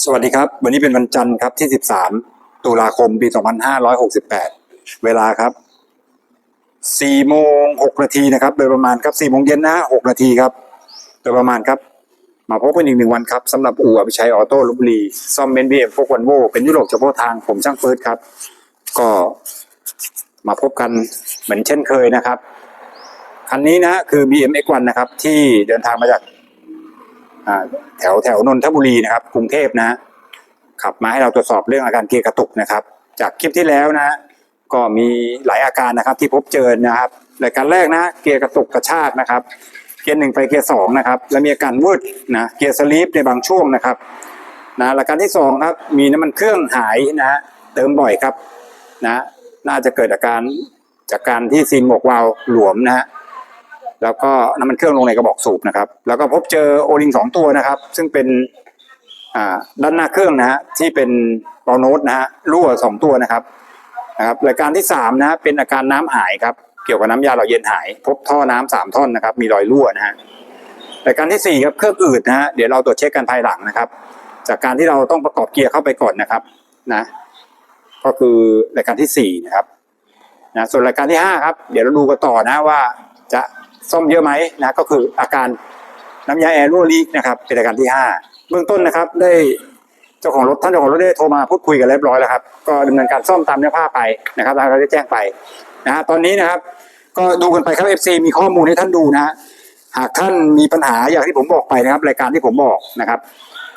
สวัสดีครับ วันนี้เป็นวันจันทร์ครับที่ 13 ตุลาคมปี 2568 เวลาครับ4โมง6นาทีนะครับ โดยประมาณครับ4โมงเย็นนะ6นาทีครับ โดยประมาณครับ มาพบกันอีกหนึ่งวันครับสำหรับอู่อภิชัยออโต้ลพบุรีซ่อมเบนบีเอ็มพวกวันโวเป็นยุโรปเฉพาะทางผมช่างเฟิร์สครับ ก็มาพบกันเหมือนเช่นเคยนะครับ คันนี้นะคือ BM X1 นะครับ ที่เดินทางมาจาก แถวแถวนนทบุรีนะครับ กรุงเทพนะขับมาให้เราตรวจสอบเรื่องอาการเกียร์กระตุกนะครับ จากคลิปที่แล้วนะ ก็มีหลายอาการนะครับที่พบเจอนะครับรายการแรกนะ เกียร์กระตุกกระชากนะครับ เกียร์หนึ่งไปเกียร์สองนะครับ แล้วมีอาการวืดนะเกียร์สลีปในบางช่วงนะครับนะรายการที่สองครับมีน้ำมันเครื่องหายนะเติมบ่อยครับนะ น่าจะเกิดอาการจากการที่ซีนหมวกวาวหลวมนะฮะ แล้วก็น้ำมันเครื่องลงในกระบอกสูบนะครับ แล้วก็พบเจอโอลิงสองตัวนะครับ ซึ่งเป็นด้านหน้าเครื่องนะฮะที่เป็นเบาโน้ตนะฮะรั่วสองตัวนะครับนะครับรายการที่สามนะฮะเป็นอาการน้ำหายครับเกี่ยวกับน้ำยาหล่อเย็นหาย พบท่อน้ำสามท่อนนะครับมีรอยรั่วนะฮะรายการที่สี่ครับเครื่องอืดนะฮะเดี๋ยวเราตรวจเช็คกันภายหลังนะครับ จากการที่เราต้องประกอบเกียร์เข้าไปก่อนนะครับนะก็คือรายการที่สี่นะครับนะส่วนรายการที่5ครับเดี๋ยวเราดูกันต่อนะว่าจะ ซ่อมเยอะไหมนะก็คืออาการน้ำยาแอร์รั่วลีกนะครับเป็นรายการที่ 5 เบื้องต้นนะครับได้เจ้าของรถท่านเจ้าของรถได้โทรมาพูดคุยกันเรียบร้อยแล้วครับก็ดำเนินการซ่อมตามเนื้อผ้าไปนะครับเราได้แจ้งไปนะฮะตอนนี้นะครับ ก็ดูกันไปครับ FC มีข้อมูลให้ท่านดูนะฮะหากท่านมีปัญหาอย่างที่ผมบอกไปนะครับ รายการที่ผมบอกนะครับ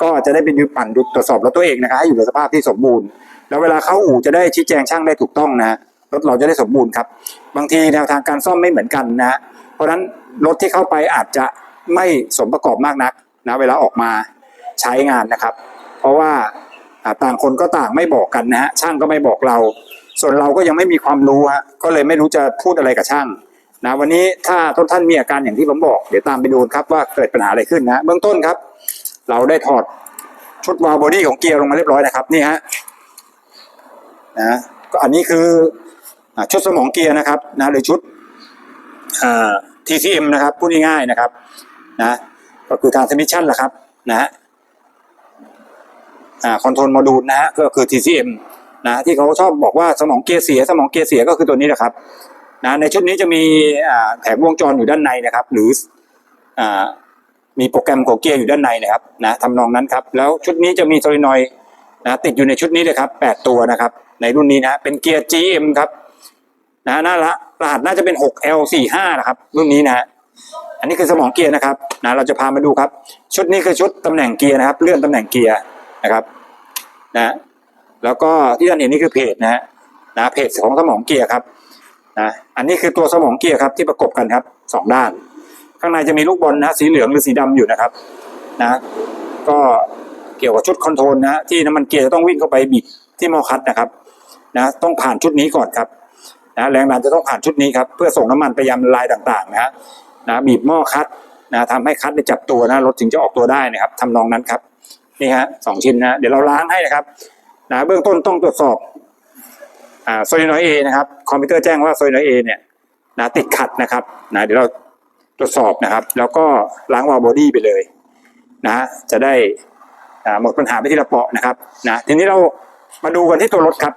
ก็จะได้เป็นดูปั่นดูตรวจสอบรถตัวเองนะครับให้อยู่ในสภาพที่สมบูรณ์ แล้วเวลาเข้าอู่จะได้ชี้แจงช่างได้ถูกต้องนะฮะรถเราจะได้สมบูรณ์ครับ บางทีแนวทางการซ่อมไม่เหมือนกันนะฮะ เพราะฉะนั้นรถที่เข้าไปอาจจะไม่สมประกอบมากนักนะเวลาออกมาใช้งานนะครับ เพราะว่าต่างคนก็ต่างไม่บอกกันนะฮะช่างก็ไม่บอกเรา ส่วนเราก็ยังไม่มีความรู้ฮะก็เลยไม่รู้จะพูดอะไรกับช่างนะวันนี้ถ้าทุกท่านมีอาการอย่างที่ผมบอกเดี๋ยวตามไปดูครับว่าเกิดปัญหาอะไรขึ้นนะเบื้องต้นครับ เราได้ถอดชุดวาล์วบอดี้ของเกียร์ลงมาเรียบร้อยนะครับนี่ฮะนะก็อันนี้คืออชุดสมองเกียร์นะครับนะหรือชุด TCM นะครับพูดง่ายๆนะครับนะก็คือทางสมิชชั่นแหละครับนะฮะคอนโทรลโมดูลนะฮะก็คือ TCM นะที่เขาชอบบอกว่าสมองเกียร์เสีย สมองเกียร์เสียก็คือตัวนี้แหละครับนะในชุดนี้จะมีแผงวงจรอยู่ด้านในนะครับ หรืออมีโปรแกรมของเกียร์อยู่ด้านในนะครับนะทำนองนั้นครับ แล้วชุดนี้จะมีโซลินอยด์นะติดอยู่ในชุดนี้เลยครับแปดตัวนะครับ ในรุ่นนี้นะเป็นเกียร์ GM ครับ นะน่าละรหัสน่าจะเป็น 6L45 นะครับ รุ่นนี้นะฮะอันนี้คือสมองเกียร์นะครับนะเราจะพามาดูครับ ชุดนี้คือชุดตำแหน่งเกียร์นะครับ เลื่อนตำแหน่งเกียร์นะครับนะแล้วก็ที่ท่านเห็นนี่คือเพจนะฮะนะเพจของสมองเกียร์ครับนะอันนี้คือตัวสมองเกียร์ครับที่ประกบกันครับสองด้าน ข้างในจะมีลูกบอลนะสีเหลืองหรือสีดำอยู่นะครับนะก็เกี่ยวกับชุดคอนโทรลนะที่น้ำมันเกียร์จะต้องวิ่งเข้าไปบิดที่มอคัดนะครับนะต้องผ่านชุดนี้ก่อนครับ นะแรงดันจะต้องผ่านชุดนี้ครับเพื่อส่งน้ำมันไปยังลายต่างๆนะฮะนะบีบหม้อคัดนะทำให้คัดได้จับตัวนะรถถึงจะออกตัวได้นะครับทำนองนั้นครับนี่ฮะสองชิ้นนะเดี๋ยวเราล้างให้นะครับนะเบื้องต้นต้องตรวจสอบอ่าโซลินอยเอนะครับคอมพิวเตอร์แจ้งว่าโซลินอยเอเนี่ยนะติดขัดนะครับนะเดี๋ยวเราตรวจสอบนะครับ แล้วก็ล้างวาล์วบอดี้ไปเลยนะฮะจะได้หมดปัญหาไปที่ละเปาะนะครับนะทีนี้เรามาดูกันที่ตัวรถครับ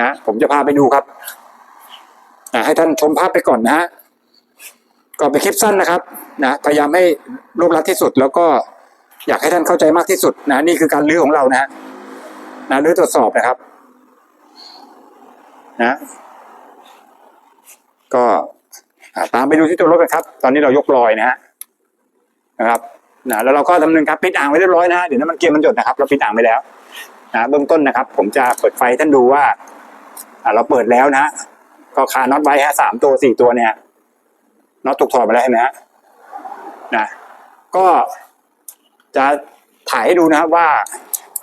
นะผมจะพาไปดูครับ ให้ท่านชมภาพไปก่อนนะฮะก็เป็นคลิปสั้นนะครับนะพยายามให้รวบรัดที่สุดแล้วก็อยากให้ท่านเข้าใจมากที่สุดนะนี่คือการลื้อของเรานะฮะนะลื้อตรวจสอบนะครับ นะ ก็ตามไปดูที่ตัวรถกันครับ ตอนนี้เรายกลอยนะฮะนะครับนะแล้วเราก็ดำเนินการปิดอ่างไว้เรียบร้อยนะเดี๋ยวน้ำมันเกียร์มันหยดนะครับ เราปิดอ่างไปแล้วนะเบื้องต้นนะครับ ผมจะเปิดไฟท่านดูว่าอ่าเราเปิดแล้วนะฮะ ก็คาน็อตไว้ฮะสามตัวสี่ตัวเนี่ยน็อตถูกถอดมาแล้วเห็นไหมฮะนะก็จะถ่ายให้ดูนะครับว่า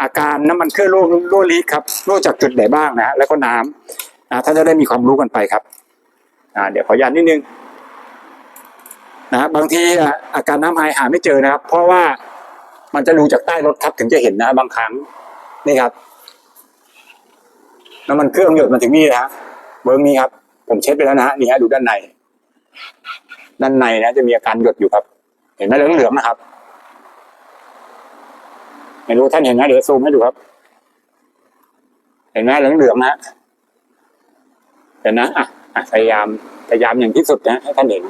อาการน้ำมันเครื่องรั่วรั่วลีกครับรั่วจากจุดไหนบ้างนะฮะแล้วก็น้ำนะท่านจะได้มีความรู้กันไปครับอ่าเดี๋ยวขออนุญาตนิดนึงนะฮะบางทีอาการน้ำหายหาไม่เจอนะครับ เพราะว่ามันจะรูจากใต้รถครับถึงจะเห็นนะบางครั้งนี่ครับน้ำมันเครื่องหยดมาถึงนี่นะฮะเบิ้งนี้ครับ ผมเช็ดไปแล้วนะฮะนี่ฮะดูด้านใน ด้านในนะจะมีอาการหยดอยู่ครับ เห็นไหมเหลืองๆนะครับไม่รู้ท่านเห็นไหมเดี๋ยวซูมให้ดูครับ เห็นไหมเหลืองเหลืองๆนะเห็นนะอะพยายามพยายามอย่างที่สุดนะให้ท่านเห็น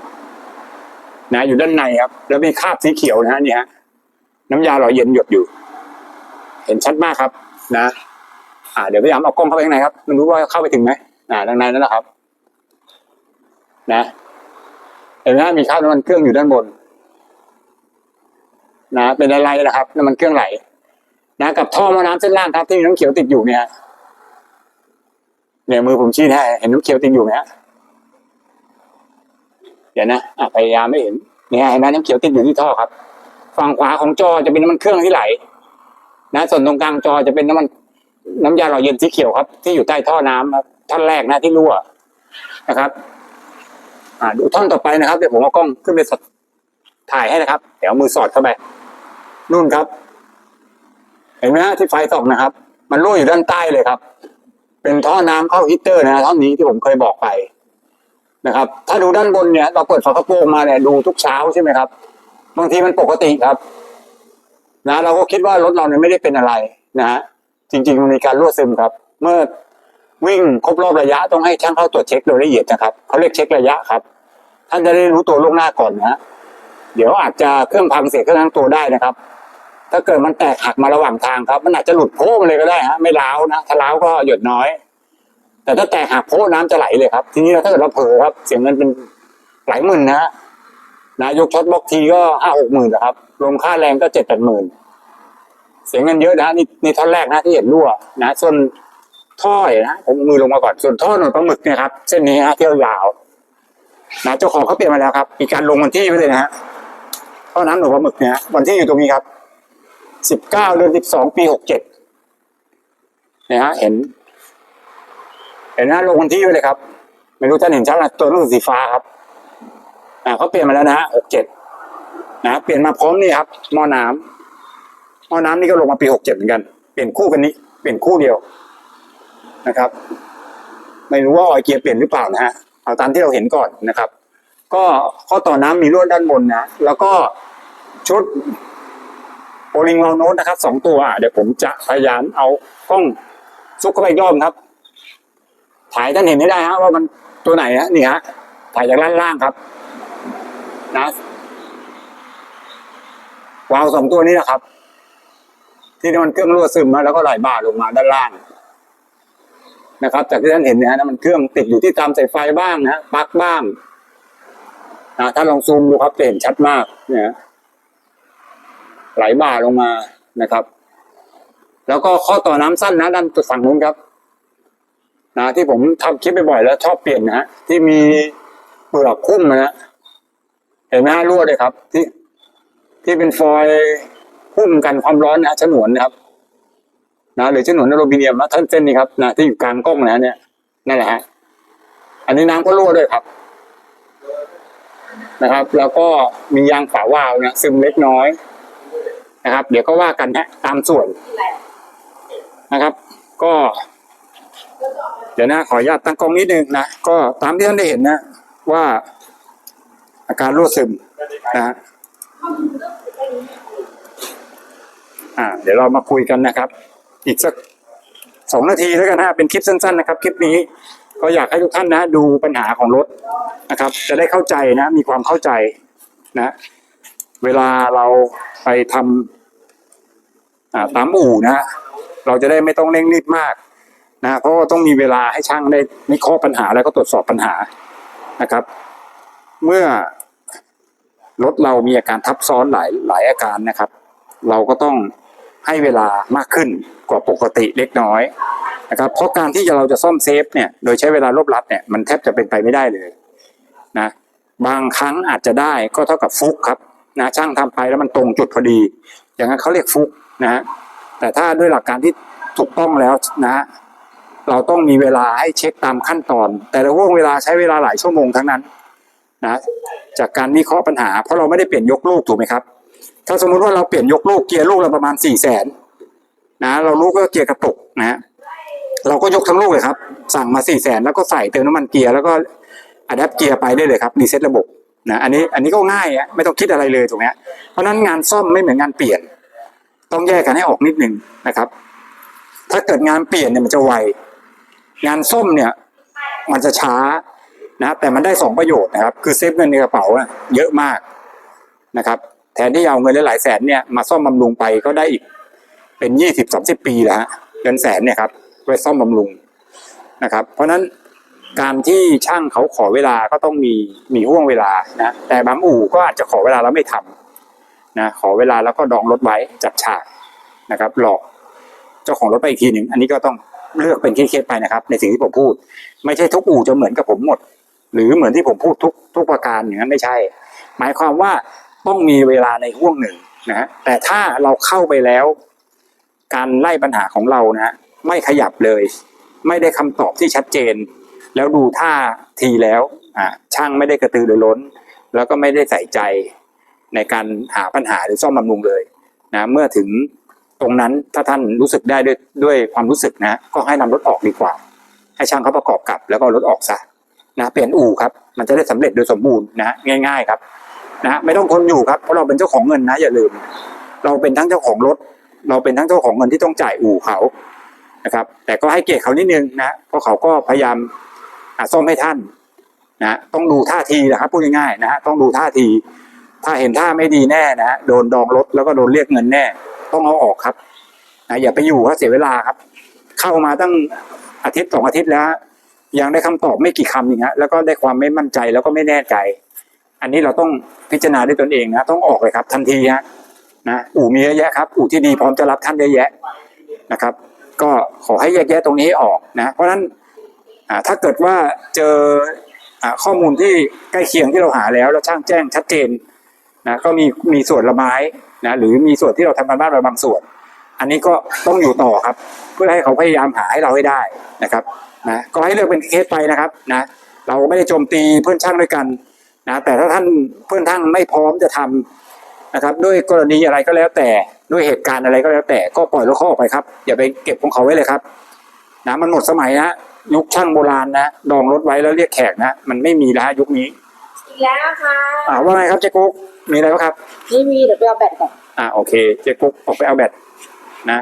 นะอยู่ด้านในครับ แล้วมีคราบสีเขียวนะฮะนี่ฮะน้ำยาหล่อเย็นหยดอยู่ เห็นชัดมากครับ นะ อ่า เดี๋ยวพยายามเอากล้องเข้าไปข้างในครับไม่รู้ว่าเข้าไปถึงไหมอ่าด้านในนั่นแหละครับ นะเห็นไหมมีคราบน้ำมันเครื่องอยู่ด้านบน นะ เป็นอะไรนะครับน้ำมันเครื่องไหล นะกับท่อมาน้ำเส้นล่างครับที่มีน้ำเขียวติดอยู่เนี่ยเนี่ยมือผมชี้ให้เห็นน้ำเขียวติดอยู่ไหมฮะเดี๋ยวนะพยายามไม่เห็นเนี่ยเห็นไหมน้ำเขียวติดอยู่ที่ท่อครับ ฝั่งขวาของจอจะเป็นน้ำมันเครื่องที่ไหล นะส่วนตรงกลางจอจะเป็นน้ำมันน้ำยาหล่อเย็นสีเขียวครับ ที่อยู่ใต้ท่อน้ำครับท่อนแรกนะที่รั่วนะครับ อ่าดูท่อนต่อไปนะครับเดี๋ยวผมเอากล้องขึ้นไปสดถ่ายให้นะครับ เดี๋ยวมือสอดเข้าไปนู่นครับ เห็นไหมฮะที่ไฟส่องนะครับ มันรั่วอยู่ด้านใต้เลยครับ เป็นท่อน้ำเข้าฮีตเตอร์นะฮะท่อนนี้ที่ผมเคยบอกไปนะครับ ถ้าดูด้านบนเนี่ย เราเปิดฝากระโปรงมาเนี่ยดูทุกเช้าใช่ไหมครับบางทีมันปกติครับ นะ เราก็คิดว่ารถเราเนี่ยไม่ได้เป็นอะไรนะฮะจริง ๆ มันมีการรั่วซึมครับ เมื่อ วิ่งครบรอบระยะต้องให้ช่างเข้าตรวจเช็คโดยละเอียดนะครับเขาเรียกเช็คระยะครับ ท่านจะได้รู้ตัวล่วงหน้าก่อนนะเดี๋ยวอาจจะเครื่องพังเสียเครื่องทั้งตัวได้นะครับ ถ้าเกิดมันแตกหักมาระหว่างทางครับ มันอาจจะหลุดโพ้มาเลยก็ได้ฮะไม่ล้าวนะถ้าล้าวก็หยดน้อย แต่ถ้าแตกหักโพ้น้ำจะไหลเลยครับ ทีนี้ถ้าเกิดเราเผลอครับ เสียเงินเป็นหลายหมื่นนะฮะนะยกช็อตบล็อกทีก็ห้าหกหมื่นนะครับรวมค่าแรงก็เจ็ดแปดหมื่นเสียเงินเยอะนะฮะนี่นี่ท่อนแรกนะที่เห็นรั่วนะส่วน ท่อนะผมมือลงมาก่อนส่วนท่อหนวดปลาหมึกเนี่ยครับเส้นนี้ฮะเที่ยวยาวนะเจ้าของเขาเปลี่ยนมาแล้วครับมีการลงวันที่ไว้เลยนะฮะท่อน้ำหนวดปลาหมึกเนี่ยวันที่อยู่ตรงนี้ครับสิบเก้าเดือนสิบสองปีหกเจ็ดเนี่ยฮะเห็น เห็นหน้าลงวันที่ไว้เลยครับ ไม่รู้ท่านเห็นชัดนะตัวหนังสือสีฟ้าครับอ่าเขาเปลี่ยนมาแล้วนะฮะหกเจ็ดนะเปลี่ยนมาพร้อมนี่ครับหม้อน้ำหม้อน้ำนี่ก็ลงมาปีหกเจ็ดเหมือนกันเปลี่ยนคู่กันนี้เปลี่ยนคู่เดียว นะครับ ไม่รู้ว่าออยเกียร์เปลี่ยนหรือเปล่านะฮะเอาตามที่เราเห็นก่อนนะครับ ก็ข้อต่อน้ำมีรวด้านบนนะแล้วก็ชุดโอลิงวอลโน้ตนะครับสองตัวอะเดี๋ยวผมจะพยายามเอากล้องซุกเข้าไปอีกรอบครับ ถ่ายท่านเห็นให้ได้ฮะว่ามันตัวไหนฮะนี่ฮะถ่ายจากด้านล่างครับ นะวาล์วสองตัวนี้นะครับ ที่มันเครื่องรั่วซึมมาแล้วก็ไหลบ่าลงมาด้านล่าง นะครับ จากที่ท่านเห็นเนี่ยนะมันเครื่องติดอยู่ที่ตามสายไฟบ้างนะปลั๊กบ้างนะถ้าลองซูมดูครับจะเห็นชัดมากเนี่ยไหลบ่าลงมานะครับ แล้วก็ข้อต่อน้ำสั้นนะด้านฝั่งนู้นครับนะที่ผมทำคลิปบ่อยๆแล้วชอบเปลี่ยนนะฮะที่มีเปลือกคุ้มนะฮะเห็นไหมฮะรั่วเลยครับ ที่ที่เป็นฟอยล์หุ้มกันความร้อนนะฉนวนนะครับ นะหรือฉนวนอลูมิเนียมนะท่านเส้นนี้ครับนะที่อยู่กลางกล้องนะเนี่ยนั่นแหละฮะอันนี้น้ำก็รั่วด้วยครับ นะครับ แล้วก็มียางฝาวาล์วนะซึมเล็กน้อยนะครับ เดี๋ยวก็ว่ากันนะตามส่วนนะครับ ก็ เดี๋ยวนะขออนุญาตตั้งกล้องนิดนึงนะก็ตามที่ท่านได้เห็นนะ ว่าอาการรั่วซึมนะฮะอ่า เดี๋ยวเรามาคุยกันนะครับ อีกสักสองนาทีแล้วกันนะเป็นคลิปสั้นๆนะครับ คลิปนี้ก็อยากให้ทุกท่านนะ ดูปัญหาของรถนะครับ จะได้เข้าใจนะ มีความเข้าใจนะ เวลาเราไปทำตามอู่นะ เราจะได้ไม่ต้องเร่งรีบมากนะเพราะต้องมีเวลาให้ช่างได้วิเคราะห์ปัญหาแล้วก็ตรวจสอบปัญหานะครับ เมื่อรถเรามีอาการทับซ้อนหลายหลายอาการนะครับ เราก็ต้อง ให้เวลามากขึ้นกว่าปกติเล็กน้อยนะครับเพราะการที่เราจะซ่อมเซฟเนี่ยโดยใช้เวลารวบรัดเนี่ยมันแทบจะเป็นไปไม่ได้เลยนะบางครั้งอาจจะได้ก็เท่ากับฟุกครับนะช่างทำไปแล้วมันตรงจุดพอดี อย่างนั้นเขาเรียกฟุกนะฮะแต่ถ้าด้วยหลักการที่ถูกต้องแล้วนะฮะเราต้องมีเวลาให้เช็คตามขั้นตอน แต่ละห่วงเวลาใช้เวลาหลายชั่วโมงทั้งนั้นนะจากการวิเคราะห์ปัญหา เพราะเราไม่ได้เปลี่ยนยกลูกถูกไหมครับ ถ้าสมมุติว่าเราเปลี่ยนยกลูกเกียร์ลูกละประมาณสี่แสนนะเรารู้ก็เกียร์กระตุกนะฮะเราก็ยกทั้งลูกเลยครับ สั่งมาสี่แสนแล้วก็ใส่เติมน้ำมันเกียร์แล้วก็อัดแอปเกียร์ไปได้เลยครับรีเซ็ตระบบนะอันนี้อันนี้ก็ง่ายอะไม่ต้องคิดอะไรเลยถูกไหมเพราะนั้นงานซ่อมไม่เหมือนงานเปลี่ยน ต้องแยกกันให้ออกนิดหนึ่งนะครับ ถ้าเกิดงานเปลี่ยนเนี่ยมันจะไวงานส้มเนี่ย มันจะช้านะแต่มันได้สองประโยชน์นะครับ คือเซฟเงินในกระเป๋าเยอะมากนะครับ ทนที่จะเอาเงินหลายแสนเนี่ยมาซ่อมบำรุงไปก็ได้อีกเป็นยี่สิบสามสิบปีแล้วฮะเงินแสนเนี่ยครับไว้ซ่อมบำรุงนะครับ เพราะฉะนั้นการที่ช่างเขาขอเวลาก็ต้องมีมีห่วงเวลานะแต่บางอู่ก็อาจจะขอเวลาแล้วไม่ทำนะขอเวลาแล้วก็ดองรถไว้จัดฉากนะครับ หลอกเจ้าของรถไปอีกทีหนึ่งอันนี้ก็ต้องเลือกเป็นเคสๆไปนะครับ ในสิ่งที่ผมพูด ไม่ใช่ทุกอู่จะเหมือนกับผมหมด หรือเหมือนที่ผมพูดทุกทุกประการอย่างนั้นไม่ใช่ หมายความว่า ต้องมีเวลาในห่วงหนึ่งนะฮะแต่ถ้าเราเข้าไปแล้ว การไล่ปัญหาของเรานะฮะไม่ขยับเลย ไม่ได้คำตอบที่ชัดเจน แล้วดูท่าทีแล้วอ่าช่างไม่ได้กระตือรือร้น แล้วก็ไม่ได้ใส่ใจในการหาปัญหาหรือซ่อมบำรุงเลยนะเมื่อถึงตรงนั้นถ้าท่านรู้สึกได้ด้วยด้วยความรู้สึกนะก็ให้นำรถออกดีกว่า ให้ช่างเขาประกอบกลับแล้วก็รถออกซะนะเปลี่ยนอู่ครับ มันจะได้สำเร็จโดยสมบูรณ์นะง่าย ๆ ครับ นะฮะไม่ต้องทนอยู่ครับเพราะเราเป็นเจ้าของเงินนะอย่าลืม เราเป็นทั้งเจ้าของรถ เราเป็นทั้งเจ้าของเงินที่ต้องจ่ายอู่เขานะครับ แต่ก็ให้เกียรติเขานิดนึงนะเพราะเขาก็พยายามอะซ่อมให้ท่านนะต้องดูท่าทีนะครับพูดง่ายๆนะฮะต้องดูท่าที ถ้าเห็นท่าไม่ดีแน่นะโดนดองรถแล้วก็โดนเรียกเงินแน่ ต้องเอาออกครับนะอย่าไปอยู่ครับเสียเวลาครับ เข้ามาตั้งอาทิตย์สองอาทิตย์แล้ว ยังได้คำตอบไม่กี่คำเองฮะแล้วก็ได้ความไม่มั่นใจแล้วก็ไม่แน่ใจ อันนี้เราต้องพิจารณาด้วยตนเองนะต้องออกเลยครับ ทันทีฮะนะอู่มีเยอะแยะครับอู่ที่ดีพร้อมจะรับท่านเยอะแยะนะครับ ก็ขอให้แยกแยะตรงนี้ให้ออกนะ เพราะฉะนั้นถ้าเกิดว่าเจอข้อมูลที่ใกล้เคียงที่เราหาแล้วแล้วช่างแจ้งชัดเจนนะก็มีมีส่วนละไม้นะหรือมีส่วนที่เราทำการบ้านไปบางส่วน อันนี้ก็ต้องอยู่ต่อครับ เพื่อให้เขาพยายามหาให้เราให้ได้นะครับนะก็ให้เลือกเป็นเคสไปนะครับนะเราไม่ได้โจมตีเพื่อนช่างด้วยกัน นะแต่ถ้าท่านเพื่อนช่างไม่พร้อมจะทำนะครับ ด้วยกรณีอะไรก็แล้วแต่ด้วยเหตุการณ์อะไรก็แล้วแต่ก็ปล่อยรถเขาออกไปครับ อย่าไปเก็บของเขาไว้เลยครับนะมันหมดสมัยนะยุคช่างโบราณนะดองรถไว้แล้วเรียกแขกนะ มันไม่มีแล้วฮะยุคนี้อีกแล้วค่ะอ่าว่าไงครับเจ๊กุ๊กมีอะไรบ้างครับไม่มีเดี๋ยวไปเอาแบตก่อนอ่าโอเคเจ๊กุ๊กออกไปเอาแบตนะ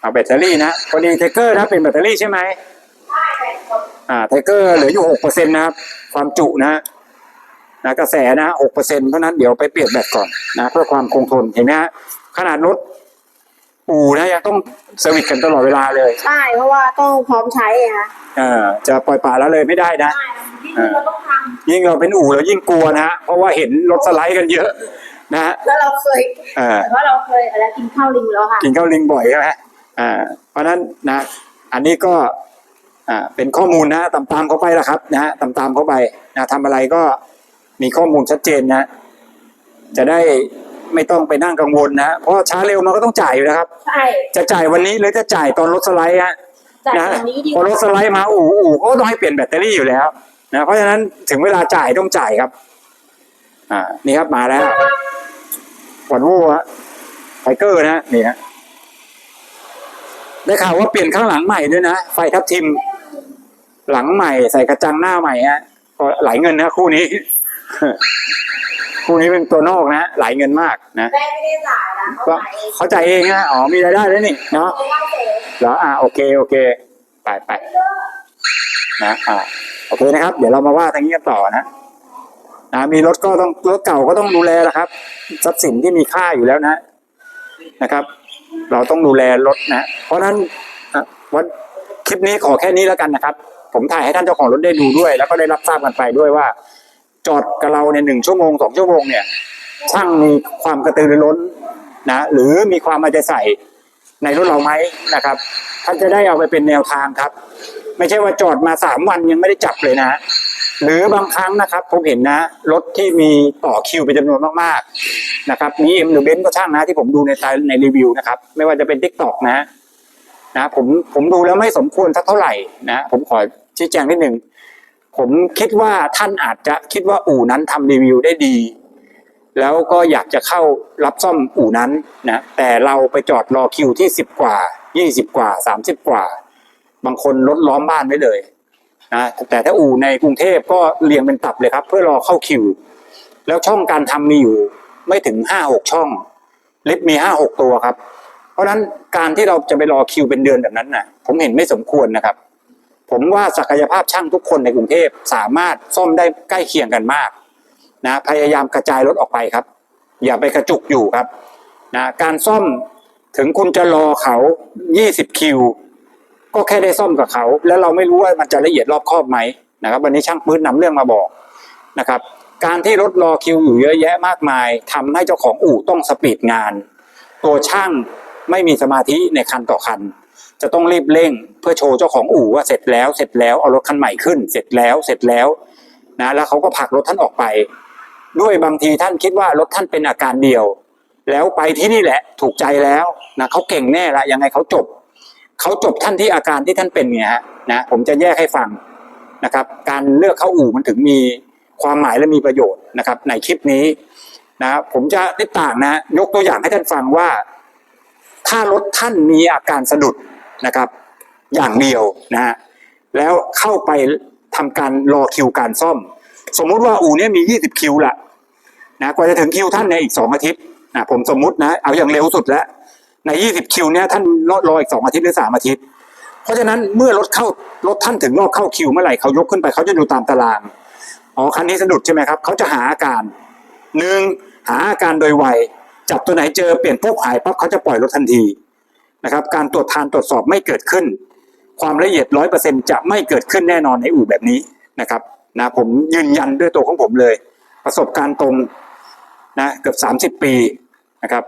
เอาแบตเตอรี่นะพอดีเทเกอร์นะเป็นแบตเตอรี่ใช่ไหมใช่แบตหมดอ่าไทเกอร์เหลืออยู่หกเปอร์เซ็นต์นะครับความจุนะฮะ นะกระแสนะหกเปอร์เซ็นต์เพราะฉะนั้นเดี๋ยวไปเปลี่ยนแบตก่อนนะเพื่อความคงทนเห็นไหมฮะขนาดรถอู่นะยังต้องเซอร์วิสกันตลอดเวลาเลยใช่เพราะว่าต้องพร้อมใช้ไงคะเออจะปล่อยปละละเลยไม่ได้นะใช่ที่เราต้องทยิ่งเราเป็นอู่แล้วยิ่งกลัวนะฮะเพราะว่าเห็นรถสไลด์กันเยอะนะฮะำแล้วเราเคยเออเพราะเราเคยอะไรกินข้าวลิงแล้วค่ะกินข้าวลิงบ่อยใช่ไหมอ่าเพราะฉะนั้นนะอันนี้ก็อ่าเป็นข้อมูลนะตามตามๆเขาไปละครับนะฮะตามตามๆเขาไปนะทำอะไรก็ มีข้อมูลชัดเจนนะ จะได้ไม่ต้องไปนั่งกังวลนะเพราะช้าเร็วมันก็ต้องจ่ายอยู่นะครับ ใช่จะจ่ายวันนี้หรือจะจ่ายตอนรถสไลด์ฮะจากนะวันนี้ดีพอรถสไลด์มาอู่อู่เขาก็ต้องให้เปลี่ยนแบตเตอรี่อยู่แล้วนะเพราะฉะนั้นถึงเวลาจ่ายต้องจ่ายครับ อ่า นี่ครับมาแล้ววันวูฮะไทเกอร์นะฮะนี่ฮะได้ข่าวว่าเปลี่ยนข้างหลังใหม่ด้วยนะไฟทับทิม หลังใหม่ใส่กระจังหน้าใหม่ฮะก็หลายเงินนะคู่นี้ คู่นี้เป็นตัวนอกนะหลายเงินมากนะแม่ไม่ได้จ่ายนะเขาก็จ่ายเองเข้าใจเองนะอ๋อมีรายได้แล้วนี่เนาะเขาได้เองเหรออ่าโอเคโอเคไปไปนะอ่าโอเคนะครับ เดี๋ยวเรามาว่าทางนี้กันต่อนะอ่ามีรถก็ต้องรถเก่าก็ต้องดูแลนะครับทรัพย์สินที่มีค่าอยู่แล้วนะนะครับ เราต้องดูแลรถนะ เพราะฉะนั้นอะวันคลิปนี้ขอแค่นี้แล้วกันนะครับ ผมถ่ายให้ท่านเจ้าของรถได้ดูด้วย แล้วก็ได้รับทราบกันไปด้วยว่า จอดกับเราในหนึ่งชั่วโมงสองชั่วโมงเนี่ยช่างมีความกระตือรือร้นนะหรือมีความเอาใจใส่ในรถเราไหมนะครับท่านจะได้เอาไปเป็นแนวทางครับ ไม่ใช่ว่าจอดมาสามวันยังไม่ได้จับเลยนะ หรือบางครั้งนะครับผมเห็นนะรถที่มีต่อคิวเป็นจำนวนมากๆนะครับมีเอ็มหรือเบนซ์ก็ช่างนะที่ผมดูในในรีวิวนะครับ ไม่ว่าจะเป็นทิกตอกนะนะผมผมดูแล้วไม่สมควรสักเท่าไหร่นะผมขอชี้แจงนิดหนึ่ง ผมคิดว่าท่านอาจจะคิดว่าอู่นั้นทำรีวิวได้ดี แล้วก็อยากจะเข้ารับซ่อมอู่นั้นนะแต่เราไปจอดรอคิวที่สิบกว่ายี่สิบกว่าสามสิบกว่า บางคนรถล้อมบ้านไว้เลยนะแต่ถ้าอู่ในกรุงเทพก็เรียงเป็นตับเลยครับ เพื่อรอเข้าคิว แล้วช่องการทำมีอยู่ไม่ถึงห้าหกช่องลิฟต์มีห้าหกตัวครับ เพราะฉะนั้นการที่เราจะไปรอคิวเป็นเดือนแบบนั้นน่ะ ผมเห็นไม่สมควรนะครับ ผมว่าศักยภาพช่างทุกคนในกรุงเทพสามารถซ่อมได้ใกล้เคียงกันมากนะพยายามกระจายรถออกไปครับ อย่าไปกระจุกอยู่ครับนะการซ่อมถึงคุณจะรอเขา 20 คิว ก็แค่ได้ซ่อมกับเขา แล้วเราไม่รู้ว่ามันจะละเอียดรอบคอบไหมนะครับวันนี้ช่างพื้นนำเรื่องมาบอกนะครับ การที่รถรอคิวอยู่เยอะแยะมากมายทำให้เจ้าของอู่ต้องสปีดงาน ตัวช่าง ไม่มีสมาธิในคันต่อคัน จะต้องรีบเร่งเพื่อโชว์เจ้าของอู่ว่าเสร็จแล้วเสร็จแล้วเอารถคันใหม่ขึ้น เสร็จแล้วเสร็จแล้วนะแล้วเขาก็ผลักรถท่านออกไป ด้วยบางทีท่านคิดว่ารถท่านเป็นอาการเดียว แล้วไปที่นี่แหละถูกใจแล้วนะเขาเก่งแน่ละยังไงเขาจบเขาจบท่านที่อาการที่ท่านเป็นเนี่ยฮะนะผมจะแยกให้ฟังนะครับ การเลือกเข้าอู่มันถึงมีความหมายและมีประโยชน์นะครับ ในคลิปนี้นะผมจะได้ต่างนะยกตัวอย่างให้ท่านฟังว่า ถ้ารถท่านมีอาการสะดุดนะครับ อย่างเดียวนะฮะแล้วเข้าไปทำการรอคิวการซ่อม สมมุติว่าอู่เนี้ยมี 20 คิวละนะกว่าจะถึงคิวท่านในยอีก 2 อาทิตย์นะผมสมมุตินะเอาอย่างเร็วสุดแล้ว ใน 20 คิวเนี้ยท่านรอรออีก 2 อาทิตย์หรือ 3 อาทิตย์ เพราะฉะนั้นเมื่อรถเข้ารถท่านถึงรอบเข้าคิวเมื่อไหร่เขายกขึ้นไปเขาจะดูตามตารางอ๋อคันนี้สะดุดใช่ไหมครับเขาจะหาอาการหนึ่งหาอาการโดยไว จับตัวไหนเจอเปลี่ยนปุ๊บหายปั๊บเขาจะปล่อยรถทันทีนะครับ การตรวจทานตรวจสอบไม่เกิดขึ้น ความละเอียดร้อยเปอร์เซ็นจะไม่เกิดขึ้นแน่นอนในอู่แบบนี้นะครับนะผมยืนยันด้วยตัวของผมเลย ประสบการณ์ตรงนะเกือบสามสิบ30 ปีนะครับ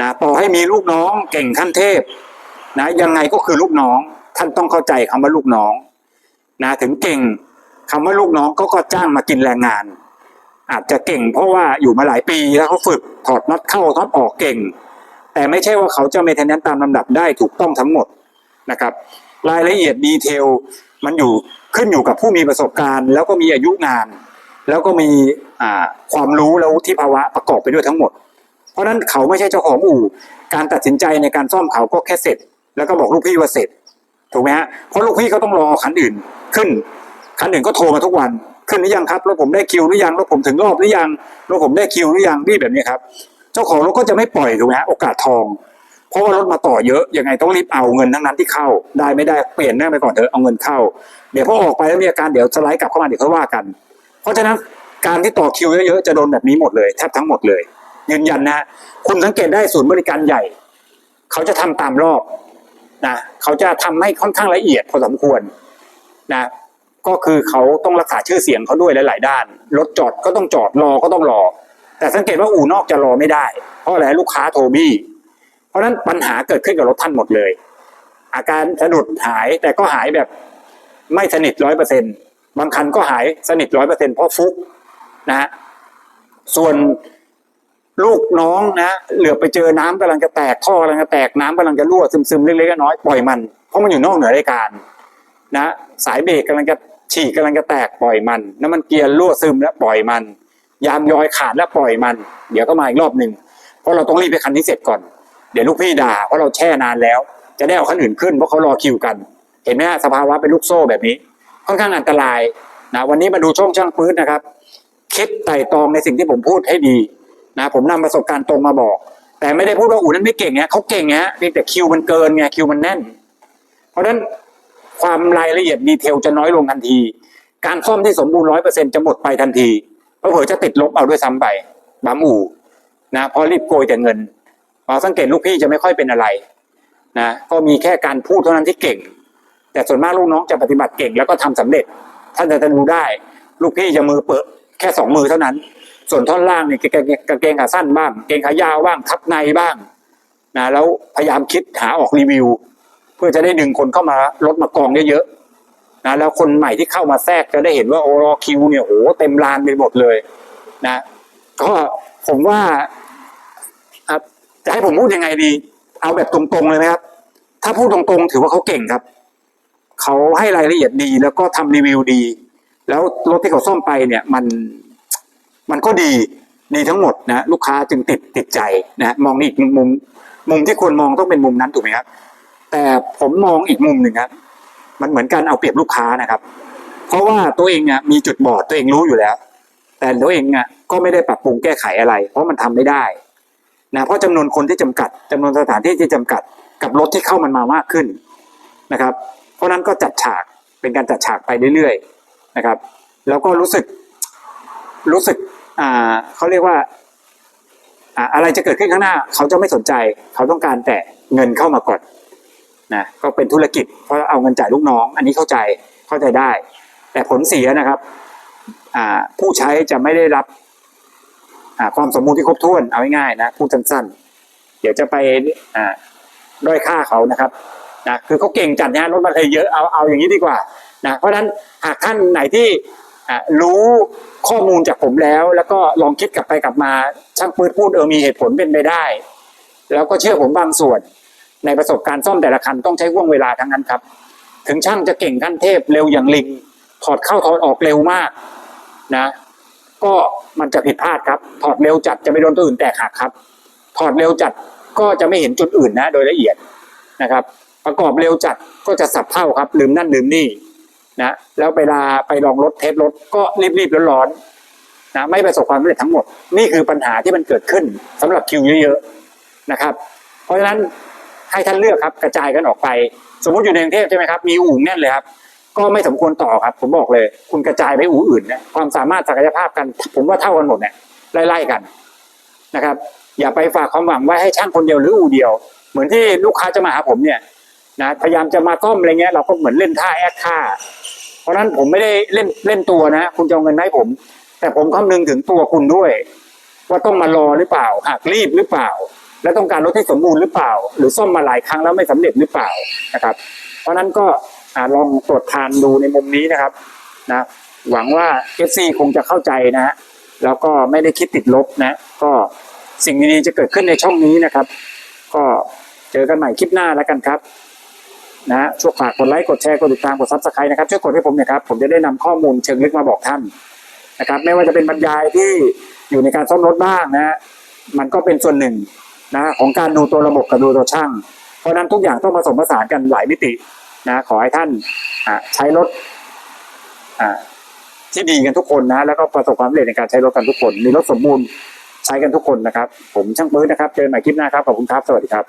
นะต่อให้มีลูกน้องเก่งขั้นเทพนะยังไงก็คือลูกน้องท่านต้องเข้าใจคำว่าลูกน้องนะถึงเก่งคำว่าลูกน้องก็ก็จ้างมากินแรงงาน อาจจะเก่ง เพราะว่าอยู่มาหลายปีแล้วเขาฝึกถอดน็อตเข้าน็อตออกเก่ง แต่ไม่ใช่ว่าเขาจะเมนเทนแนนตามลำดับได้ถูกต้องทั้งหมดนะครับ รายละเอียดดีเทลมันอยู่ขึ้นอยู่กับผู้มีประสบการณ์ แล้วก็มีอายุงาน แล้วก็มีความรู้แล้วที่ภาวะประกอบไปด้วยทั้งหมด เพราะฉะนั้นเขาไม่ใช่เจ้าของอู่ การตัดสินใจในการซ่อมเขาก็แค่เสร็จ แล้วก็บอกลูกพี่ว่าเสร็จถูกไหมฮะเพราะลูกพี่ก็ต้องรอคันอื่นขึ้นคันอื่นก็โทรมาทุกวัน ขึ้นหรือยังครับรถผมได้คิวหรือยังรถผมถึงรอบหรือยังรถผมได้คิวหรือยังนี่แบบนี้ครับ เจ้าของรถก็จะไม่ปล่อยถูกไหมฮะโอกาสทอง เพราะว่ารถมาต่อเยอะยังไงต้องรีบเอาเงินทั้งนั้นที่เข้า ได้ไม่ได้เปลี่ยนแม่ไปก่อนเถอะเอาเงินเข้า เดี๋ยวพอออกไปแล้วมีอาการเดี๋ยวสไลด์กลับเข้ามาเดี๋ยวค่อยว่ากัน เพราะฉะนั้นการที่ต่อคิวเยอะๆจะโดนแบบนี้หมดเลยแทบทั้งหมดเลย ยืนยันนะฮะคุณสังเกตได้ศูนย์บริการใหญ่ เขาจะทำตามรอบนะเขาจะทำให้ค่อนข้างละเอียดพอสมควรนะ ก็คือเขาต้องรักษาชื่อเสียงเขาด้วยหลาย ๆ ด้าน รถจอดก็ต้องจอดรอก็ต้องรอ แต่สังเกตว่าอู่นอกจะรอไม่ได้ เพราะอะไรลูกค้าโทรบี้เพราะนั้นปัญหาเกิดขึ้นกับรถท่านหมดเลย อาการสะดุดหายแต่ก็หายแบบไม่สนิทร้อยเปอร์เซ็นบางคันก็หายสนิทร้อยเปอร์เซ็นเพราะฟุกนะฮะส่วนลูกน้องนะเหลือไปเจอน้ำกำลังจะแตกท่อกำลังจะแตกน้ำกำลังจะรั่วซึมๆเล็กๆน้อยปล่อยมันเพราะมันอยู่นอกเหนือรายการนะสายเบรกกำลังจะ ฉีกกำลังจะแตกปล่อยมัน น้ำมันเกียร์รั่วซึมแล้วปล่อยมัน ยางยอยขาดแล้วปล่อยมัน เดี๋ยวก็มาอีกรอบหนึ่งเพราะเราต้องรีบไปคันนี้เสร็จก่อน เดี๋ยวลูกพี่ด่าเพราะเราแช่นานแล้ว จะได้เอาคันอื่นขึ้นเพราะเขารอคิวกัน เห็นไหมสภาวะเป็นลูกโซ่แบบนี้ ค่อนข้างอันตรายนะวันนี้มาดูช่องช่างพื้นนะครับ คิดไต่ตองในสิ่งที่ผมพูดให้ดีนะผมนำประสบการณ์ตรงมาบอก แต่ไม่ได้พูดว่าอู่นั้นไม่เก่งไงเขาเก่งไงเพียงแต่คิวมันเกินไงคิวมันแน่น เพราะฉะนั้น ความรายละเอียดดีเทลจะน้อยลงทันที การซ่อมที่สมบูรณ์ร้อยเปอร์เซ็นจะหมดไปทันทีเพราะเผอจะติดลบเอาด้วยซ้ำไปบามอู่นะเพราะรีบโกยแต่เงินเราสังเกตลูกพี่จะไม่ค่อยเป็นอะไรนะก็มีแค่การพูดเท่านั้นที่เก่ง แต่ส่วนมากลูกน้องจะปฏิบัติเก่งแล้วก็ทำสำเร็จ ท่านจะดูได้ ลูกพี่จะมือเปิดแค่สองมือเท่านั้น ส่วนท่อนล่างเนี่ยกางเกงเกงขาสั้นบ้างเกงขายาวบ้างทับในบ้างนะแล้วพยายามคิดหาออกรีวิว เพื่อจะได้ดึงคนเข้ามารถมากองเยอะๆนะแล้วคนใหม่ที่เข้ามาแทรกจะได้เห็นว่าโอ้รอคิวเนี่ยโอ้เต็มลานไปหมดเลย นะก็ผมว่าจะให้ผมพูดยังไงดี เอาแบบตรงๆเลยนะครับ ถ้าพูดตรงๆ ถือว่าเขาเก่งครับ เขาให้รายละเอียดดี แล้วก็ทำรีวิวดี แล้วรถที่เขาซ่อมไปเนี่ยมันมันก็ดีดีทั้งหมดนะ ลูกค้าจึงติดติดใจนะมองนี่อีกมุมมุมที่ควรมองต้องเป็นมุมนั้นถูกไหมครับ แต่ผมมองอีกมุมหนึ่งครับ มันเหมือนการเอาเปรียบลูกค้านะครับ เพราะว่าตัวเองอะมีจุดบอดตัวเองรู้อยู่แล้ว แต่ตัวเองอะก็ไม่ได้ปรับปรุงแก้ไขอะไร เพราะมันทำไม่ได้นะเพราะจำนวนคนที่จำกัดจำนวนสถานที่ที่จำกัด กับรถที่เข้ามันมามากขึ้นนะครับ เพราะฉะนั้นก็จัดฉากเป็นการจัดฉากไปเรื่อยๆนะครับ แล้วก็รู้สึกรู้สึกอ่าเขาเรียกว่าอ่าอะไรจะเกิดขึ้นข้างหน้า เขาจะไม่สนใจ เขาต้องการแต่เงินเข้ามาก่อน นะก็เป็นธุรกิจเพราะเอาเงินจ่ายลูกน้อง อันนี้เข้าใจเข้าใจได้ แต่ผลเสียนะครับผู้ใช้จะไม่ได้รับความสมบูรณ์ที่ครบถ้วนเอาง่ายๆนะพูดสั้นๆ เดี๋ยวจะไปด้อยค่าเขานะครับนะคือเขาเก่งจัดนะรถมาเลยเยอะเอาเอาอย่างนี้ดีกว่านะเพราะฉะนั้นหากท่านไหนที่รู้ข้อมูลจากผมแล้ว แล้วก็ลองคิดกลับไปกลับมาช่างปืนพูดเออมีเหตุผลเป็นไปได้ แล้วก็เชื่อผมบางส่วน ในประสบการณ์ซ่อมแต่ละคันต้องใช้ห่วงเวลาทั้งนั้นครับ ถึงช่างจะเก่งขั้นเทพเร็วอย่างลิงถอดเข้าถอดออกเร็วมากนะ ก็มันจะผิดพลาดครับ ถอดเร็วจัดจะไปโดนตัวอื่นแตกหักครับ ถอดเร็วจัดก็จะไม่เห็นจุดอื่นนะ โดยละเอียดนะครับ ประกอบเร็วจัดก็จะสับเท่าครับ ลืมนั่นลืมนี่นะแล้วเวลาไปลองรถเทสรถก็รีบๆร้อนๆนะไม่ประสบความสำเร็จทั้งหมด นี่คือปัญหาที่มันเกิดขึ้นสำหรับคิวเยอะๆนะครับ เพราะฉะนั้น ให้ท่านเลือกครับกระจายกันออกไป สมมติอยู่ในกรุงเทพใช่ไหมครับมีอู่แน่นเลยครับ ก็ไม่สมควรต่อครับ ผมบอกเลย คุณกระจายไปอู่อื่นนะความสามารถศักยภาพกัน ผมว่าเท่ากันหมดเนี่ยไล่ๆกันนะครับ อย่าไปฝากความหวังไว้ให้ช่างคนเดียวหรืออู่เดียว เหมือนที่ลูกค้าจะมาหาผมเนี่ยนะพยายามจะมาซ่อมอะไรเงี้ยเราก็เหมือนเล่นท่าแอคท่า เพราะนั้นผมไม่ได้เล่นเล่นตัวนะ คุณจะเอาเงินให้ผม แต่ผมคำนึงถึงตัวคุณด้วย ว่าต้องมารอหรือเปล่าหากรีบหรือเปล่า และต้องการรถที่สมบูรณ์หรือเปล่า หรือซ่อมมาหลายครั้งแล้วไม่สำเร็จหรือเปล่านะครับ เพราะฉะนั้นก็ลองตรวจทานดูในมุมนี้นะครับนะหวังว่า FC คงจะเข้าใจนะฮะแล้วก็ไม่ได้คิดติดลบนะ ก็สิ่งดีๆจะเกิดขึ้นในช่องนี้นะครับ ก็เจอกันใหม่คลิปหน้าแล้วกันครับนะช่วยฝากกดไลค์กดแชร์กดติดตามกดซับสไครต์นะครับช่วยกดให้ผมหนะครับผมจะได้นำข้อมูลเชิงลึกมาบอกท่านนะครับ ไม่ว่าจะเป็นบรรยายที่อยู่ในการซ่อมรถบ้างนะฮะมันก็เป็นส่วนหนึ่ง นะของการดูตัวระบบกับดูตัวช่าง เพราะนั้นทุกอย่างต้องผสมผสานกันหลายมิตินะขอให้ท่านใช้รถที่ดีกันทุกคนนะ แล้วก็ประสบความสำเร็จในการใช้รถกันทุกคน มีรถสมบูรณ์ใช้กันทุกคนนะครับ ผมช่างปื้นนะครับ เจอกันใหม่คลิปหน้าครับ ขอบคุณครับ สวัสดีครับ